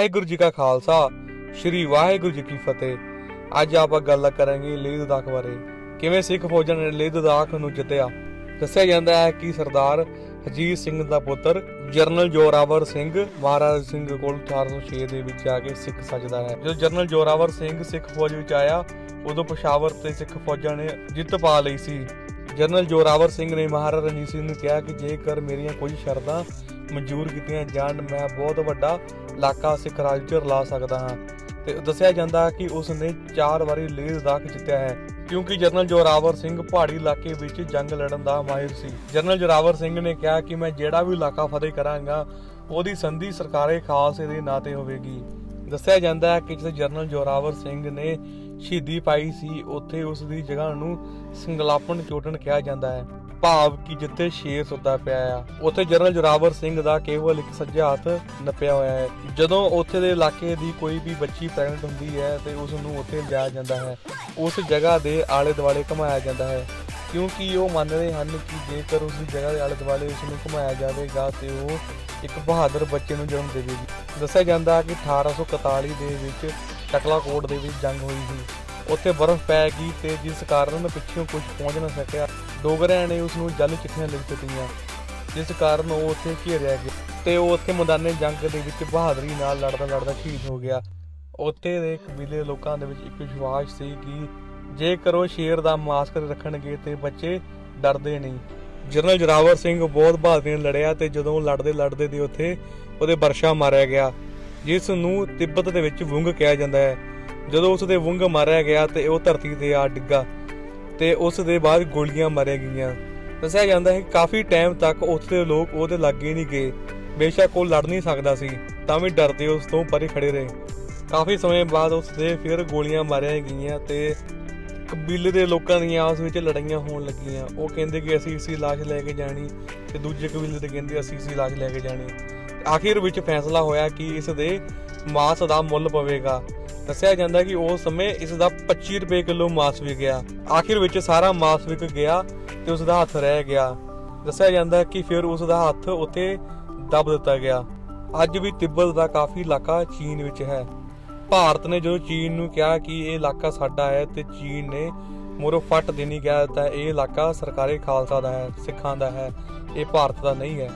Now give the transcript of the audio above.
ਵਾਹਿਗੁਰੂ ਜੀ ਕਾ ਖਾਲਸਾ, ਸ੍ਰੀ ਵਾਹਿਗੁਰੂ ਜੀ ਕੀ ਫਤਿਹ। ਅੱਜ ਆਪਾਂ ਗੱਲ ਕਰਾਂਗੇ ਲੇਹ ਲਦਾਖ ਬਾਰੇ। ਕਿਵੇਂ ਸਿੱਖ ਫੌਜਾਂ ਨੇ ਲੇਹ ਲਦਾਖ ਨੂੰ ਜਿੱਤਿਆ? ਦੱਸਿਆ ਜਾਂਦਾ ਹੈ ਕਿ ਸਰਦਾਰ ਹਜੀਤ ਸਿੰਘ ਦਾ ਪੁੱਤਰ ਜਰਨਲ ਜੋਰਾਵਰ ਸਿੰਘ ਮਹਾਰਾਜ ਸਿੰਘ ਕੋਲ 1806 ਦੇ ਵਿੱਚ ਆ ਕੇ ਸਿੱਖ ਸੱਜਦਾ ਹੈ। ਜਦੋਂ ਜਰਨਲ ਜੋਰਾਵਰ ਸਿੰਘ ਸਿੱਖ ਫੌਜ ਵਿੱਚ ਆਇਆ, ਉਦੋਂ ਪਸ਼ਾਵਰ ਤੇ ਸਿੱਖ ਫੌਜਾਂ ਨੇ ਜਿੱਤ ਪਾ ਲਈ ਸੀ। ਜਨਰਲ ਜੋਰਾਵਰ ਸਿੰਘ ਨੇ ਮਹਾਰਾਜਾ ਰਣਜੀਤ ਸਿੰਘ ਨੂੰ ਕਿਹਾ ਕਿ ਜੇਕਰ ਮੇਰੀਆਂ ਕੁਝ ਸ਼ਰਤਾਂ ਮਨਜ਼ੂਰ ਕੀਤੀਆਂ ਜਾਣ, ਮੈਂ ਬਹੁਤ ਵੱਡਾ ਇਲਾਕਾ ਸਿੱਖ ਰਾਜ ਵਿੱਚ ਰਲਾ ਸਕਦਾ ਹਾਂ। ਤੇ ਦੱਸਿਆ ਜਾਂਦਾ ਕਿ ਉਸ ਨੇ ਚਾਰ ਵਾਰੀ ਲੇਹ ਲਦਾਖ ਜਿੱਤਿਆ ਹੈ, ਕਿਉਂਕਿ ਜਨਰਲ ਜੋਰਾਵਰ ਸਿੰਘ ਪਹਾੜੀ ਇਲਾਕੇ ਵਿੱਚ ਜੰਗ ਲੜਨ ਦਾ ਮਾਹਿਰ ਸੀ। ਜਨਰਲ ਜੋਰਾਵਰ ਸਿੰਘ ਨੇ ਕਿਹਾ ਕਿ ਮੈਂ ਜਿਹੜਾ ਵੀ ਇਲਾਕਾ ਫਤਿਹ ਕਰਾਂਗਾ, ਉਹਦੀ ਸੰਧੀ ਸਰਕਾਰੇ ਖਾਲਸੇ ਦੇ ਨਾਂ ਤੇ ਹੋਵੇਗੀ। ਦੱਸਿਆ ਜਾਂਦਾ ਹੈ ਕਿ ਜਿੱਥੇ ਜਰਨਲ ਜੋਰਾਵਰ ਸਿੰਘ ਨੇ ਸ਼ਹੀਦੀ ਪਾਈ ਸੀ, ਉੱਥੇ ਉਸ ਦੀ ਜਗ੍ਹਾ ਨੂੰ ਸੰਗਲਾਪਨ ਚੋਟਣ ਕਿਹਾ ਜਾਂਦਾ ਹੈ। ਭਾਵ ਕਿ ਜਿੱਥੇ ਸ਼ੇਰ ਸੁੱਤਾ ਪਿਆ ਆ, ਉੱਥੇ ਜਰਨਲ ਜੋਰਾਵਰ ਸਿੰਘ ਦਾ ਕੇਵਲ ਇੱਕ ਸੱਜਾ ਹੱਥ ਨੱਪਿਆ ਹੋਇਆ ਹੈ। ਜਦੋਂ ਉੱਥੇ ਦੇ ਇਲਾਕੇ ਦੀ ਕੋਈ ਵੀ ਬੱਚੀ ਪ੍ਰੈਗਨੈਂਟ ਹੁੰਦੀ ਹੈ ਤੇ ਉਸ ਨੂੰ ਉੱਥੇ ਲਿਜਾਇਆ ਜਾਂਦਾ ਹੈ, ਉਸ ਜਗ੍ਹਾ ਦੇ ਆਲੇ ਦੁਆਲੇ ਘੁਮਾਇਆ ਜਾਂਦਾ ਹੈ। ਕਿਉਂਕਿ ਉਹ ਮੰਨਦੇ ਹਨ ਕਿ ਜੇਕਰ ਉਸ ਦੀ ਜਗ੍ਹਾ ਦੇ ਆਲੇ ਦੁਆਲੇ ਉਸ ਨੂੰ ਘੁਮਾਇਆ ਜਾਵੇਗਾ ਤੇ ਉਹ ਇੱਕ ਬਹਾਦਰ ਬੱਚੇ ਨੂੰ ਜਨਮ ਦੇਵੇਗੀ। ਦੱਸਿਆ ਜਾਂਦਾ ਹੈ ਕਿ 1841 ਦੇ ਵਿੱਚ ਟਕਲਾਕੋਟ ਦੇ ਵਿੱਚ ਜੰਗ ਹੋਈ ਸੀ। ਉੱਥੇ ਬਰਫ਼ ਪੈ ਗਈ ਤੇ ਜਿਸ ਕਾਰਨ ਪਿੱਛੋਂ ਕੁਝ ਪਹੁੰਚ ਨਾ ਸਕਿਆ। ਡੋਗਰਿਆਂ ਨੇ ਉਸ ਨੂੰ ਜਲ ਚਿੱਠੀਆਂ ਲਿਖ ਦਿੱਤੀਆਂ, ਜਿਸ ਕਾਰਨ ਉਹ ਉੱਥੇ ਘੇਰਿਆ ਗਿਆ ਤੇ ਉਹ ਉੱਥੇ ਮੈਦਾਨੇ ਜੰਗ ਦੇ ਵਿੱਚ ਬਹਾਦਰੀ ਨਾਲ ਲੜਦਾ ਲੜਦਾ ਸ਼ਹੀਦ ਹੋ ਗਿਆ। ਉੱਥੇ ਦੇ ਕਬੀਲੇ ਲੋਕਾਂ ਦੇ ਵਿੱਚ ਇੱਕ ਵਿਸ਼ਵਾਸ ਸੀ ਕਿ ਜੇਕਰ ਉਹ ਸ਼ੇਰ ਦਾ ਮਾਸਕ ਰੱਖਣਗੇ ਤੇ ਬੱਚੇ ਡਰਦੇ ਨਹੀਂ। ਜਨਰਲ ਜਰਾਵਰ ਸਿੰਘ ਬਹੁਤ ਬਹਾਦਰੀ ਨਾਲ ਲੜਿਆ ਤੇ ਜਦੋਂ ਲੜਦੇ ਲੜਦੇ ਦੇ ਉੱਥੇ ਉਹਦੇ ਵਰਸ਼ਾ ਮਾਰਿਆ ਗਿਆ। ਜਿਸ ਨੂੰ ਤਿੱਬਤ ਦੇ ਵਿੱਚ ਵੁੰਗ ਕਿਹਾ ਜਾਂਦਾ ਹੈ। ਜਦੋਂ ਉਸ ਦੇ ਵੁੰਗ ਮਾਰਿਆ ਗਿਆ ਤੇ ਉਹ ਧਰਤੀ ਤੇ ਆ ਡਿੱਗਾ ਤੇ ਉਸ ਦੇ ਬਾਅਦ ਗੋਲੀਆਂ ਮਾਰੀਆਂ ਗਈਆਂ। ਦੱਸਿਆ ਜਾਂਦਾ ਹੈ ਕਿ ਕਾਫੀ ਟਾਈਮ ਤੱਕ ਉੱਥੇ ਲੋਕ ਉਹਦੇ ਲਾਗੇ ਨਹੀਂ ਗਏ। ਬੇਸ਼ੱਕ ਉਹ ਲੜ ਨਹੀਂ ਸਕਦਾ ਸੀ, ਤਾਂ ਵੀ ਡਰਦੇ ਉਸ ਤੋਂ ਪਰੇ ਖੜੇ ਰਹੇ। ਕਾਫੀ ਸਮੇਂ ਬਾਅਦ ਉਸ ਦੇ ਫਿਰ ਗੋਲੀਆਂ ਮਾਰੀਆਂ ਗਈਆਂ ਤੇ ਕਬੀਲੇ ਦੇ ਲੋਕਾਂ ਦੀਆਂ ਆਪਸ ਵਿੱਚ ਲੜਾਈਆਂ ਹੋਣ ਲੱਗੀਆਂ। ਉਹ ਕਹਿੰਦੇ ਕਿ ਅਸੀਂ ਇਸੀ ਲਾਸ਼ ਲੈ ਕੇ ਜਾਣੀ ਤੇ ਦੂਜੇ ਕਬੀਲੇ ਦੇ ਕਹਿੰਦੇ ਅਸੀਂ ਇਸੀ ਲਾਸ਼ ਲੈ ਕੇ ਜਾਣੀ। ਆਖਿਰ ਵਿੱਚ ਫੈਸਲਾ ਹੋਇਆ ਕਿ ਇਸ ਦੇ ਮਾਸ ਦਾ ਮੁੱਲ ਪਵੇਗਾ। ਦੱਸਿਆ ਜਾਂਦਾ ਕਿ ਉਸ ਸਮੇਂ ਇਸ ਦਾ 25 ਰੁਪਏ ਕਿਲੋ ਮਾਸ ਵਿਕਿਆ। ਆਖਿਰ ਵਿੱਚ ਸਾਰਾ ਮਾਸ ਵਿਕ ਗਿਆ ਤੇ ਉਸ ਦਾ ਹੱਥ ਰਹਿ ਗਿਆ। ਦੱਸਿਆ ਜਾਂਦਾ ਕਿ ਫਿਰ ਉਸ ਦਾ ਹੱਥ ਉੱਥੇ ਦਬ ਦਿੱਤਾ ਗਿਆ। ਅੱਜ ਵੀ ਤਿੱਬਤ ਦਾ ਕਾਫੀ ਇਲਾਕਾ ਚੀਨ ਵਿੱਚ ਹੈ। ਭਾਰਤ ਨੇ ਜਦੋਂ ਚੀਨ ਨੂੰ ਕਿਹਾ ਕਿ ਇਹ ਇਲਾਕਾ ਸਾਡਾ ਹੈ ਤੇ ਚੀਨ ਨੇ ਮੋਰੋ ਫੱਟ ਦੇਣੀ, ਕਹਿ ਦਿੱਤਾ ਇਹ ਇਲਾਕਾ ਸਰਕਾਰੀ ਖਾਲਸਾ ਦਾ ਹੈ, ਸਿੱਖਾਂ ਦਾ ਹੈ, ਇਹ ਭਾਰਤ ਦਾ ਨਹੀਂ ਹੈ।